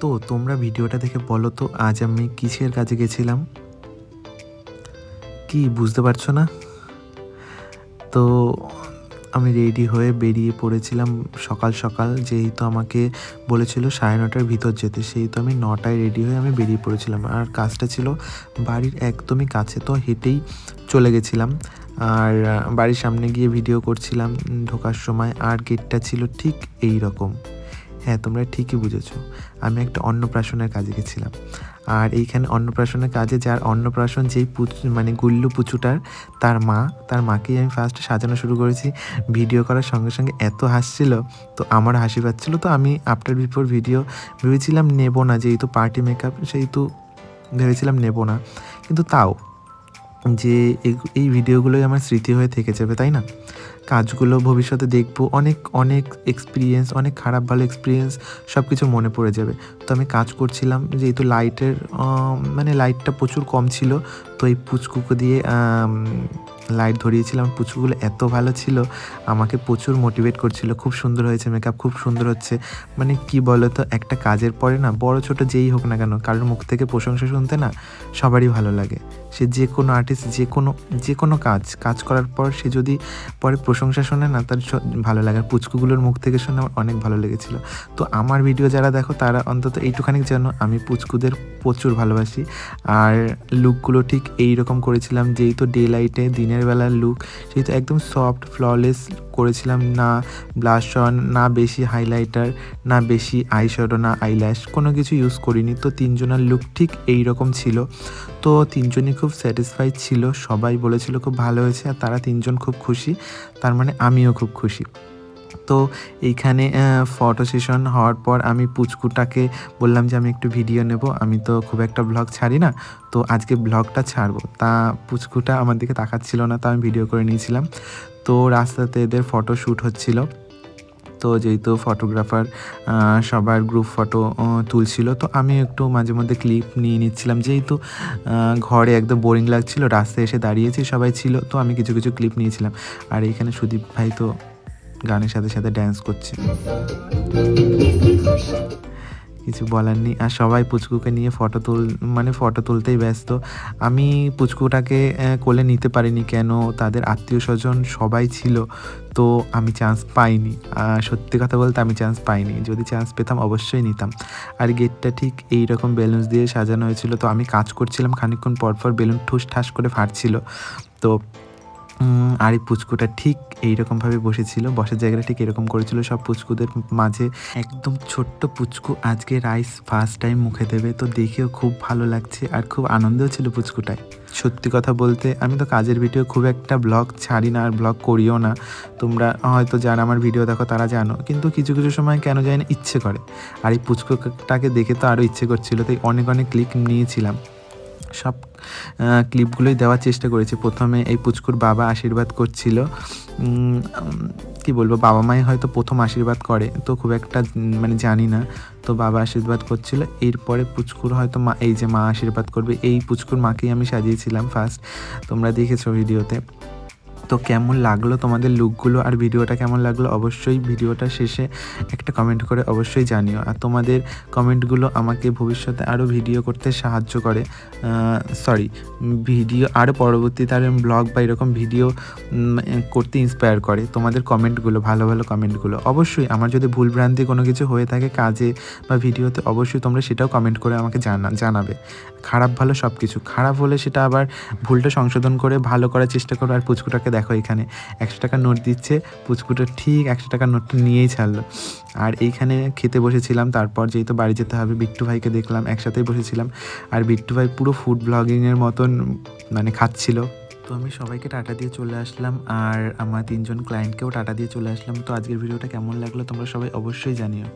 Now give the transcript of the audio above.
তো তোমরা ভিডিওটা দেখে বলো তো, আজ আমি কিসের কাজে গেছিলাম? কি, বুঝতে পারছ না? তো আমি রেডি হয়ে বেরিয়ে পড়েছিলাম সকাল সকাল, যেহেতু আমাকে বলেছিল সাড়ে নটার ভিতর যেতে, সেহেতু আমি নটায় রেডি হয়ে আমি বেরিয়ে পড়েছিলাম। আর কাজটা ছিল বাড়ির একদমই কাছে, তো হেঁটেই চলে গেছিলাম। আর, বাড়ির সামনে গিয়ে ভিডিও করছিলাম ঢোকার সময়, আর গেটটা ছিল ঠিক এই রকম হ্যাঁ তোমরা ঠিকই বুঝেছ। আমি একটা অন্নপ্রাশনের কাজে গেছিলাম। আর এইখানে অন্নপ্রাশনের কাজে যার অন্নপ্রাশন যেই পুচু মানে গুল্লু পুচুটার, তার মা, তার মাকেই আমি ফার্স্ট সাজানো শুরু করেছি। ভিডিও করার সঙ্গে সঙ্গে এত হাসছিল, তো আমার হাসি পাচ্ছিল। তো আমি আফটার বিফোর ভিডিও ভেবেছিলাম নেব না, যেহেতু পার্টি মেকআপ সেহেতু ভেবেছিলাম নেব না। কিন্তু তাও যে এই- ভিডিওগুলোই আমার স্মৃতি হয়ে থেকে যাবে, তাই না? কাজগুলো ভবিষ্যতে দেখব, অনেক অনেক এক্সপিরিয়েন্স অনেক খারাপ ভালো এক্সপিরিয়েন্স সব কিছু মনে পড়ে যাবে। তো আমি কাজ করছিলাম, যেহেতু লাইটের মানে লাইটটা প্রচুর কম ছিল, তো এই পুচকুকো দিয়ে লাইট ধরিয়েছিলাম পুচকুগুলো এত ভালো ছিল, আমাকে প্রচুর মোটিভেট করছিল। খুব সুন্দর হয়েছে মেকআপ খুব সুন্দর হচ্ছে। মানে কি বলো তো একটা কাজের পরে না, বড় ছোট যেই হোক না কেন, কারোর মুখ থেকে প্রশংসা শুনতে না সবারই ভালো লাগে। সে যে কোনো আর্টিস্ট যে কোনো যে কোনো কাজ কাজ করার পর সে যদি পরে প্রশংসা শোনে না, তার ভালো লাগে আর পুচকুগুলোর মুখ থেকে শুনে আমার অনেক ভালো লেগেছিলো। তো আমার ভিডিও যারা দেখো, তারা অন্তত এইটুখানি যেন আমি পুচকুদের প্রচুর ভালোবাসি। আর লুকগুলো ঠিক এই রকম করেছিলাম যেহেতু ডে লাইটে দিনের বেলার লুক সেহেতু একদম সফট ফ্ললেস করেছিলাম, না ব্লাশ অন না বেশি হাইলাইটার না বেশি আইশ্যাডো না আইল্যাশ কোনো কিছু ইউজ করিনি। তো তিনজনের লুক ঠিক এই রকম ছিল। তো তিনজনই খুব স্যাটিসফাইড ছিল, সবাই বলেছিল খুব ভালো হয়েছে, আর তারা তিনজন খুব খুশি, তার মানে আমিও খুব খুশি। তো এইখানে ফটো সেশন হওয়ার পর আমি পুচকুটাকে বললাম যে আমি একটু ভিডিও নেব। আমি তো খুব একটা ব্লগ ছাড়ি না, তো আজকে ব্লগটা ছাড়বো। তা পুচকুটা আমার দিকে তাকাচ্ছিল না, তা আমি ভিডিও করে নিয়েছিলাম। তো রাস্তাতে এদের ফটো শ্যুট হচ্ছিল। তো যেহেতু ফটোগ্রাফার সবার গ্রুপ ফটো তুলছিল, তো আমি একটু মাঝে মধ্যে ক্লিপ নিয়ে নিচ্ছিলাম। যেহেতু ঘরে একদম বোরিং লাগছিল, রাস্তায় এসে দাঁড়িয়েছি, সবাই ছিল, তো আমি কিছু কিছু ক্লিপ নিয়েছিলাম। আর এইখানে সুদীপ ভাই তো গানের সাথে সাথে ড্যান্স করছে। কিছু বলার নেই। আর সবাই পুচকুকে নিয়ে ফটো তুল মানে ফটো তুলতেই ব্যস্ত। আমি পুচকুটাকে কোলে নিতে পারিনি কেন? তাদের আত্মীয় স্বজন সবাই ছিল, তো আমি চান্স পাইনি। সত্যি কথা বলতে আমি চান্স পাইনি। যদি চান্স পেতাম অবশ্যই নিতাম। আর গেটটা ঠিক এই রকম বেলুনস দিয়ে সাজানো হয়েছিল, তো আমি কাজ করছিলাম। খানিকক্ষণ পর পর বেলুন ঠুস ঠাস করে ফাটছিল। তো আর এই পুচকুটা ঠিক এইরকমভাবে বসেছিল, বসার জায়গাটা ঠিক এরকম করেছিল। সব পুচকুদের মাঝে একদম ছোট্ট পুচকু আজকে রাইস ফার্স্ট টাইম মুখে দেবে, তো দেখেও খুব ভালো লাগছে আর খুব আনন্দও ছিল পুচকুটায়। সত্যি কথা বলতে, আমি তো কাজের ভিডিও খুব একটা ব্লগ ছাড়ি না আর ব্লগ করিও না। তোমরা হয়তো যারা আমার ভিডিও দেখো তারা জানো, কিন্তু কিছু কিছু সময় কেন যায় না ইচ্ছে করে। আর এই পুচকুটাকে দেখে তো আরও ইচ্ছে করছিল, তাই অনেক অনেক ক্লিক নিয়েছিলাম। সব ক্লিপগুলোই দেওয়ার চেষ্টা করেছি। প্রথমে এই পুচকুর বাবা আশীর্বাদ করছিল। কি বলব, বাবা মাই হয়তো প্রথম আশীর্বাদ করে, তো খুব একটা মানে জানি না। তো বাবা আশীর্বাদ করছিল, এরপরে পুচকুর হয়তো মা, এই যে মা আশীর্বাদ করবে, এই পুচকুর মাকেই আমি সাজিয়েছিলাম ফার্স্ট তোমরা দেখেছ ভিডিওতে তো কেমন লাগল তোমাদের লুকগুলো আর ভিডিওটা কেমন লাগল অবশ্যই ভিডিওটা শেষে একটা কমেন্ট করে অবশ্যই জানিও। আর তোমাদের কমেন্টগুলো আমাকে ভবিষ্যতে আরও ভিডিও করতে সাহায্য করে। সরি ভিডিও আরও পরবর্তীতে আর ব্লগ বা এরকম ভিডিও করতে ইন্সপায়ার করে। তোমাদের কমেন্টগুলো ভালো ভালো কমেন্টগুলো অবশ্যই। আমার যদি ভুলভ্রান্তি কোনো কিছু হয়ে থাকে কাজে বা ভিডিওতে অবশ্যই তোমরা সেটাও কমেন্ট করে আমাকে জানা, জানাবে। খারাপ ভালো সব কিছু খারাপ হলে সেটা আবার ভুলটা সংশোধন করে, ভালো করার চেষ্টা করো আর পুচকুটাকে দেখো এখানে একশো টাকার নোট দিচ্ছে, পুচকুটা ঠিক একশো টাকার নোটটা নিয়েই ছাড়লো। আর এইখানে খেতে বসেছিলাম, তারপর যেহেতু বাড়ি যেতে হবে, বিট্টু ভাইকে দেখলাম, একসাথেই বসেছিলাম। আর বিট্টু ভাই পুরো ফুড ব্লগিংয়ের মতন মানে খাচ্ছিল। তো আমি সবাইকে টাটা দিয়ে চলে আসলাম, আর আমার তিনজন ক্লায়েন্টকেও টাটা দিয়ে চলে আসলাম। তো আজকের ভিডিওটা কেমন লাগল তোমরা সবাই অবশ্যই জানিও।